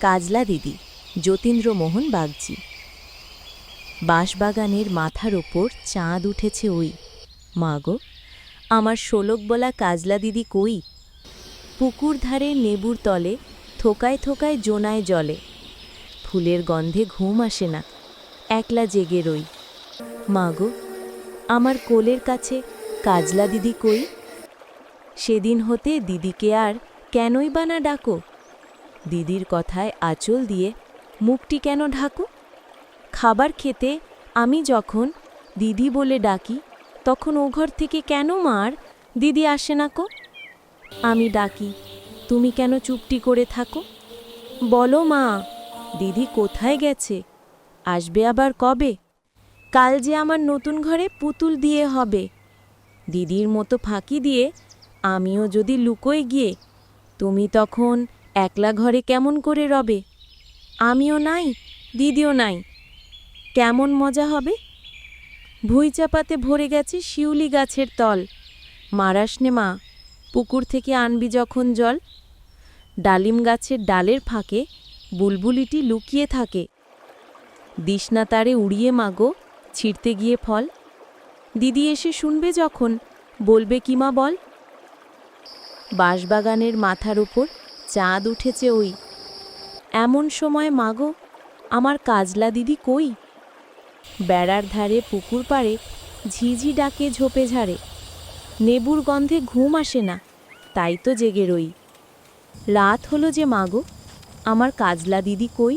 কাজলা দিদি যতীন্দ্রমোহন বাগজি বাঁশবাগানের মাথার ওপর চাঁদ উঠেছে ওই। মাগো আমার শোলক বলা কাজলা দিদি কই? পুকুর ধারে নেবুর তলে থোকায় থোকায় জোনায় জলে। ফুলের গন্ধে ঘুম আসে না, একলা জেগে রই। মাগো আমার কোলের কাছে কাজলা দিদি কই? সেদিন হতে দিদিকে আর কেনই বা না ডাকো? দিদির কথায় আঁচল দিয়ে, মুখটি কেন ঢাকো? খাবার খেতে আমি যখন দিদি বলে ডাকি, তখন ও ঘর থেকে কেন মার? দিদি আসে না কো? আমি ডাকি, তুমি কেন চুপটি করে থাকো? বলো মা, দিদি কোথায় গেছে? আসবে আবার কবে? কাল যে আমার নতুন ঘরে পুতুল দিয়ে হবে। দিদির মতো ফাঁকি দিয়ে আমিও যদি লুকোয় গিয়ে, তুমি তখন একলা ঘরে কেমন করে রবে? আমিও নাই, দিদিও নাই। কেমন মজা হবে? ভুই চাপাতে ভরে গেছে শিউলি গাছের তল। মারাসনে মা, পুকুর থেকে আনবি যখন জল। ডালিম গাছের ডালের ফাঁকে বুলবুলিটি লুকিয়ে থাকে। দিশনা তারে উড়িয়ে মাগো ছিঁড়তে গিয়ে ফল। দিদি এসে শুনবে যখন, বলবে কি মা বল? বাঁশবাগানের মাথার উপর চাঁদ উঠেছে ওই। এমন সময়, মাগো, আমার কাজলা দিদি কই? বেড়ার ধারে পুকুর পাড়ে ঝিঝি ডাকে ঝোপে ঝাড়ে। নেবুর গন্ধে ঘুম আসে না, তাই তো জেগে রই। রাত হলো যে, মাগো, আমার কাজলা দিদি কই?